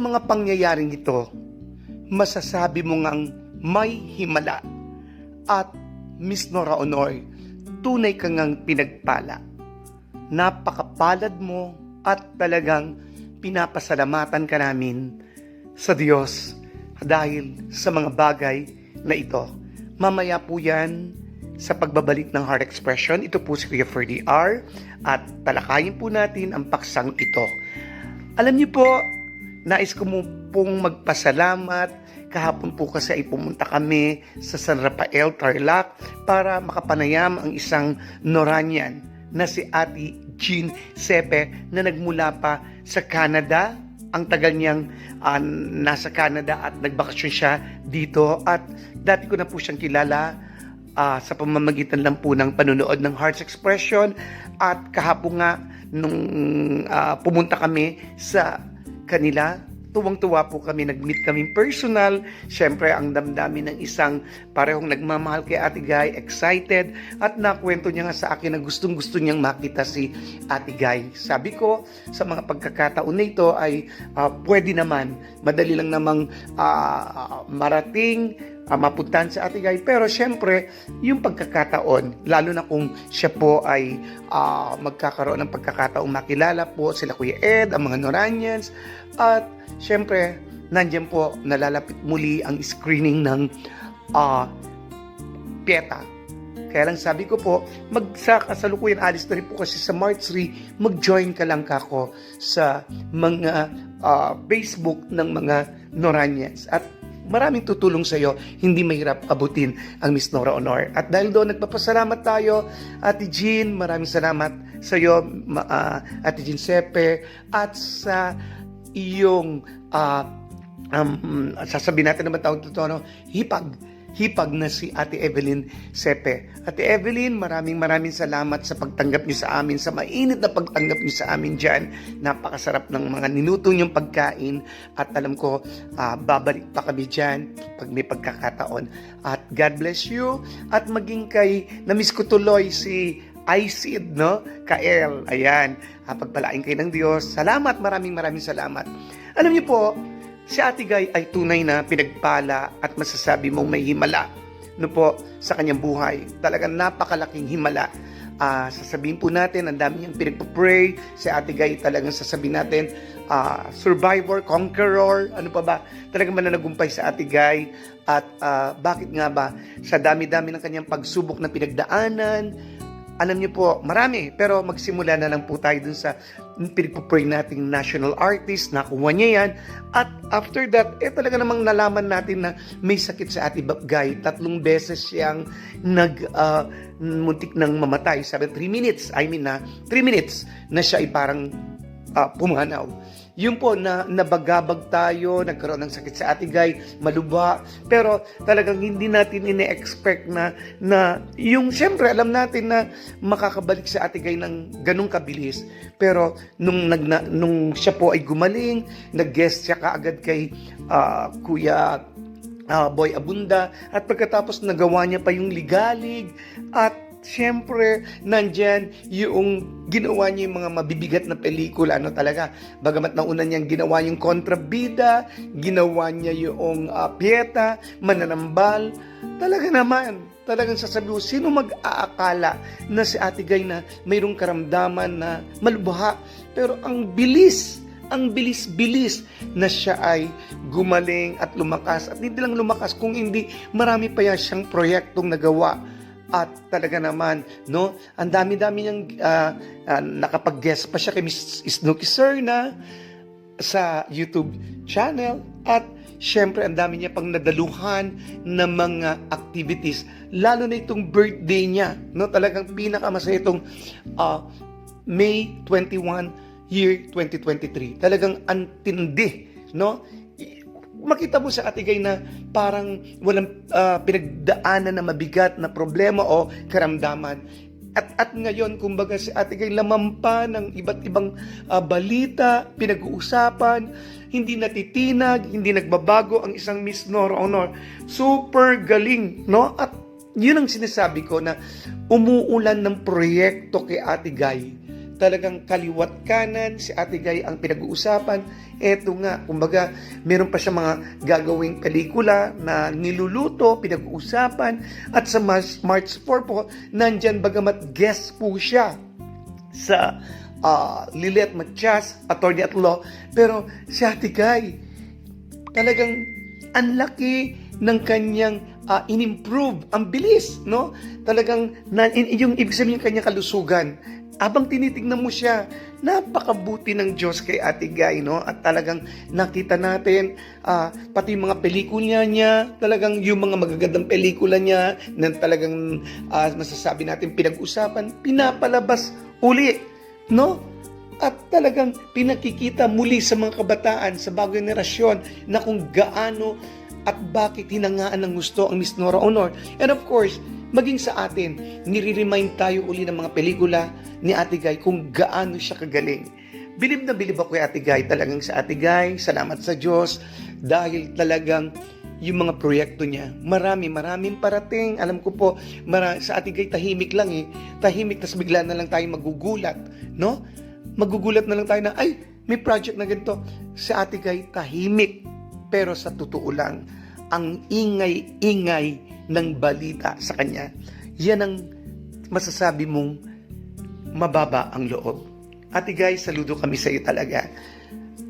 Mga pangyayaring ito, masasabi mo ngang may himala at Miss Nora Honor, tunay ka ngang pinagpala. Napakapalad mo at talagang pinapasalamatan ka namin sa Diyos dahil sa mga bagay na ito. Mamaya po yan sa pagbabalik ng Heart Expression. Ito po si Kuya Ferdy R. At talakayin po natin ang paksang ito. Alam niyo po, nais ko pong magpasalamat. Kahapon po kasi ay pumunta kami sa San Rafael, Tarlac para makapanayam ang isang Noranian na si Ate Jean Sepe na nagmula pa sa Canada. Ang tagal niyang ah, nasa Canada at nagbakasyon siya dito at dati ko na po siyang kilala ah, sa pamamagitan lang po ng panunood ng Hearts Expression at kahapon nga nung ah, pumunta kami sa kanila tuwang-tuwa po kami, nag-meet kami personal. Siyempre, ang damdamin ng isang parehong nagmamahal kay Ate Guy, excited, at nakwento niya nga sa akin na gustong-gusto niyang makita si Ate Guy. Sabi ko, sa mga pagkakataon na ito ay ah, pwede naman, madali lang namang ah, marating, uh, mapuntahan sa Guy. Pero syempre, yung pagkakataon, lalo na kung siya po ay ah, magkakaroon ng pagkakataong makilala po sila Kuya Ed, ang mga Noranians, at syempre, nandyan po nalalapit muli ang screening ng ah, Pieta. Kaya lang sabi ko po, mag sa kasalukuyan alis na rin po kasi sa March 3, mag-join ka lang kako sa mga ah, Facebook ng mga Noranians. At maraming tutulong sa iyo, hindi mahirap abutin ang Miss Nora Honor. At dahil doon, nagpapasalamat tayo, Ate Jean, maraming salamat sa iyo, ma- ah, Ate Jean Sepe, at sa iyong, ah, um, sasabihin natin naman tawag totoo, no? hipag, hipag na si Ate Evelyn Sepe. Ate Evelyn, maraming maraming salamat sa pagtanggap niyo sa amin, sa mainit na pagtanggap niyo sa amin dyan. Napakasarap ng mga niluto niyong pagkain at alam ko, ah, babalik pa kami dyan pag may pagkakataon. At God bless you at maging kay, namiss ko tuloy si Isid, no? Kael, ayan. Ah, pagpalain kayo ng Diyos. Salamat, maraming maraming salamat. Alam niyo po, si Ate Guy ay tunay na pinagpala at masasabi mong may himala no po sa kanyang buhay. Talagang napakalaking himala. Ah, sasabihin po natin, ang dami niyang pinagpa-pray. Si Ate Guy talagang sasabihin natin, ah, survivor, conqueror, ano pa ba? Talagang mananagumpay sa Ate Guy. At ah, bakit nga ba? Sa dami-dami ng kanyang pagsubok na pinagdaanan, alam niyo po, marami. Pero magsimula na lang po tayo dun sa pinagpupray nating national artist, nakuha niya yan. At after that, eh talaga namang nalaman natin na may sakit sa ati Guy. Tatlong beses siyang nag, ah, muntik nang mamatay. Sabi, 3 minutes, I mean na, 3 minutes na siya ay parang ah, pumanaw. Yung po na nabagabag tayo, nagkaroon ng sakit sa atigay, maluba, pero talagang hindi natin ine-expect na, na yung siyempre alam natin na makakabalik sa atigay ng ganong kabilis. Pero nung, nag, na, nung siya po ay gumaling, nag-guest siya kaagad kay ah, Kuya ah, Boy Abunda at pagkatapos nagawa niya pa yung ligalig at Siyempre, nandyan yung ginawa niya yung mga mabibigat na pelikula, ano talaga. Bagamat nauna niyang ginawa yung kontrabida, ginawa niya yung uh, pieta, mananambal. Talaga naman, talagang sasabi ko, sino mag-aakala na si Ate Gay na mayroong karamdaman na malubha, pero ang bilis ang bilis-bilis na siya ay gumaling at lumakas. At hindi lang lumakas, kung hindi, marami pa yan siyang proyektong nagawa. At talaga naman, no, ang dami-dami niyang ah, ah, nakapag-guest pa siya kay Miss Snooki Serna sa YouTube channel. At syempre, ang dami niya pang nadaluhan ng mga activities. Lalo na itong birthday niya. No? Talagang pinakamasaya itong ah, May 21, year 2023. Talagang antindi, no? Makita mo sa atigay na parang walang ah, pinagdaanan na mabigat na problema o karamdaman. At, at ngayon, kumbaga si Atigay lamampa ng iba't ibang ah, balita, pinag-uusapan, hindi natitinag, hindi nagbabago ang isang Miss Nora Honor. Super galing, no? At yun ang sinasabi ko na umuulan ng proyekto kay Ate Guy talagang kaliwat kanan, si Ate Guy ang pinag-uusapan. Eto nga, kumbaga, meron pa siya mga gagawing pelikula na niluluto, pinag-uusapan. At sa March, March 4 po, nandyan bagamat guest po siya sa uh, Lilet Matias, attorney at law. Pero si Ate Guy, talagang ang laki ng kanyang ah, in-improve, ang bilis, no? Talagang na, in- yung ibig sabihin ng kanyang kalusugan. Abang tinitignan mo siya, napakabuti ng Diyos kay Ate Guy, no? At talagang nakita natin, ah, pati mga pelikula niya, talagang yung mga magagandang pelikula niya, na talagang ah, masasabi natin pinag-usapan, pinapalabas uli, no? at talagang pinakikita muli sa mga kabataan, sa bagong generasyon, na kung gaano at bakit hinangaan ng gusto ang Miss Nora Honor. And of course, maging sa atin, nire-remind tayo uli ng mga pelikula ni Ate Guy kung gaano siya kagaling. Bilib na bilib ako kay Ate Guy, talagang sa Ate Guy, salamat sa Diyos, dahil talagang yung mga proyekto niya. Marami, maraming parating. Alam ko po, mara, sa Ate Guy, tahimik lang eh. Tahimik, tas bigla na lang tayo magugulat. No? Magugulat na lang tayo na, ay, may project na ganito. Sa Ate Guy, tahimik. Pero sa totoo lang, ang ingay-ingay ng balita sa kanya, yan ang masasabi mong mababa ang loob. Ate guys, saludo kami sa iyo talaga.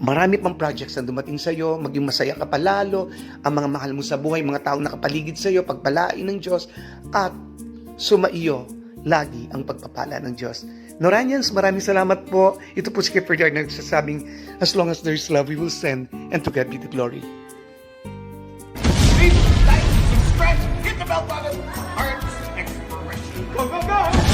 Marami pang projects na dumating sa iyo, maging masaya ka palalo, ang mga mahal mo sa buhay, mga taong nakapaligid sa iyo, pagpalain ng Diyos, at sumaiyo lagi ang pagpapala ng Diyos. Noranians, maraming salamat po. Ito po si Kipper Yard na nagsasabing, as long as there's love, we will send, and to God be the glory. it hurts expression. Go, go, go!